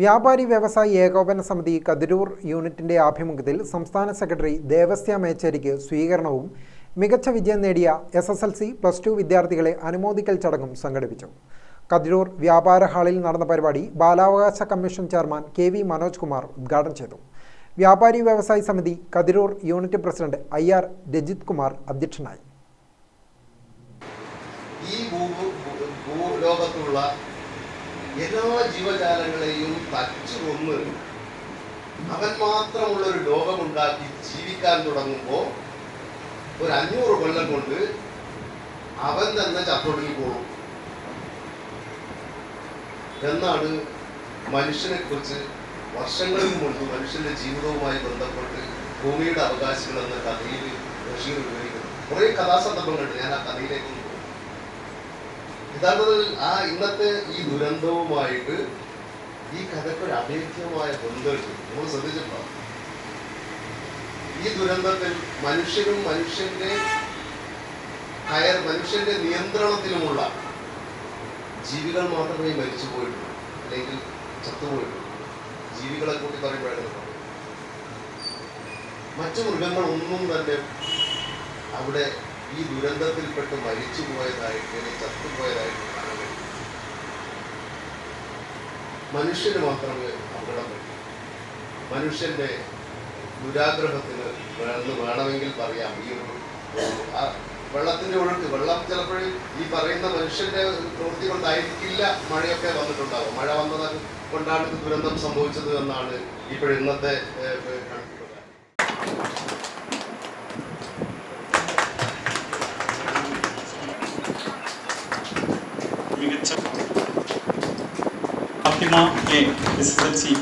വ്യാപാരി വ്യവസായി ഏകോപന സമിതി കതിരൂർ യൂണിറ്റിന്റെ ആഭിമുഖ്യത്തിൽ സംസ്ഥാന സെക്രട്ടറി ദേവസ്യ മേച്ചേരിക്ക് സ്വീകരണവും മികച്ച വിജയം നേടിയ S S L C plus two വിദ്യാർത്ഥികളെ അനുമോദിക്കൽ ചടങ്ങും സംഘടിപ്പിച്ചു. കതിരൂർ വ്യാപാര ഹാളിൽ നടന്ന പരിപാടി ബാലാവകാശ commission chairman K V Manoj Kumar ഉദ്ഘാടനം ചെയ്തു. വ്യാപാരി വ്യവസായി സമിതി Kathirur unit president I R Rajith Kumar അധ്യക്ഷനായി. ഈ എല്ലാ ജീവജാലങ്ങളെയും തച്ചുകൊന്ന് അവൻ മാത്രമുള്ള ഒരു ലോകമുണ്ടാക്കി ജീവിക്കാൻ തുടങ്ങുമ്പോൾ ഒരു അഞ്ഞൂറ് കൊല്ലം കൊണ്ട് അവൻ തന്നെ ചത്തൊടുങ്ങി പോകും. എന്നാണ് മനുഷ്യനെ കുറിച്ച് വർഷങ്ങൾക്ക് മുൻപ് മനുഷ്യന്റെ ജീവിതവുമായി ബന്ധപ്പെട്ട് ഭൂമിയുടെ അവകാശികൾ എന്ന കഥയിൽ ബഷീർ വിവരിക്കുന്നു കുറേ കഥാസന്ദർഭങ്ങളുണ്ട്. ഞാൻ ആ കഥയിലേക്കൊന്നും യഥാർത്ഥത്തിൽ ആ ഇന്നത്തെ ഈ ദുരന്തവുമായിട്ട് ഈ കഥയ്ക്ക് ഒരു അഭേദ്യമായ ബന്ധമുണ്ട്. നമ്മൾ ശ്രദ്ധിച്ചിട്ടുണ്ടോ? ഈ ദുരന്തത്തിൽ മനുഷ്യനും മനുഷ്യന്റെ കയർ മനുഷ്യന്റെ നിയന്ത്രണത്തിലുമുള്ള ജീവികൾ മാത്രമേ മരിച്ചു പോയിട്ടുള്ളൂ. അല്ലെങ്കിൽ ചത്തുപോയിട്ടുള്ളൂ. ജീവികളെ കൂട്ടി പറയുമ്പോഴാണ് മറ്റു മൃഗങ്ങളൊന്നും തന്നെ അവിടെ ഈ ദുരന്തത്തിൽപ്പെട്ട് മരിച്ചു പോയതായിട്ട് അല്ലെങ്കിൽ ചത്തുപോയതായിട്ട് കാണാൻ കഴിയും. മനുഷ്യന് മാത്രമേ അപകടം പറ്റൂ. മനുഷ്യന്റെ ദുരാഗ്രഹത്തിന് എന്ന് വേണമെങ്കിൽ പറയാം. ഈ ഒരു വെള്ളത്തിന്റെ ഒഴുക്ക് വെള്ളം ചിലപ്പോൾ ഈ പറയുന്ന മനുഷ്യന്റെ പ്രവൃത്തി കൊണ്ടായിരിക്കില്ല മഴയൊക്കെ വന്നിട്ടുണ്ടാവും മഴ വന്നത് കൊണ്ടാണ് ദുരന്തം സംഭവിച്ചത് എന്നാണ് ഇപ്പോൾ ഇന്നത്തെ ഏഹ്, കണക്ക് പ്രകാരം മികച്ച Fathima A S S L C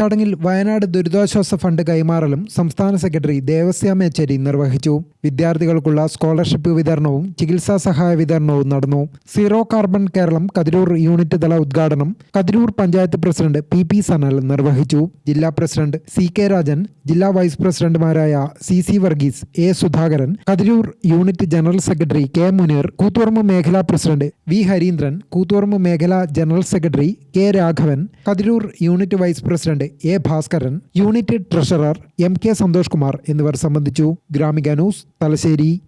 ചടങ്ങിൽ വയനാട് ദുരിതാശ്വാസ ഫണ്ട് കൈമാറലും സംസ്ഥാന സെക്രട്ടറി ദേവസ്യ മേച്ചേരി നിർവഹിച്ചു. വിദ്യാർത്ഥികൾക്കുള്ള സ്കോളർഷിപ്പ് വിതരണവും ചികിത്സാ സഹായ വിതരണവും നടന്നു. Zero carbon Keralam Kathirur unit തല ഉദ്ഘാടനം Kathirur panchayat president P P Sanal നിർവഹിച്ചു. ജില്ലാ പ്രസിഡന്റ് സി കെ രാജൻ ജില്ലാ വൈസ് പ്രസിഡന്റുമാരായ C C Varghese A Sudhakaran Kathirur unit general secretary K Muneer Koothuparamba മേഖലാ പ്രസിഡന്റ് വി ഹരീന്ദ്രൻ കൂത്തുപറമ്പ് മേഖലാ general secretary K Raghavan Kathirur unit vice president A Bhaskaran unit treasurer M K Santhosh Kumar എന്നിവർ സംബന്ധിച്ചു. Gramika news Thalassery.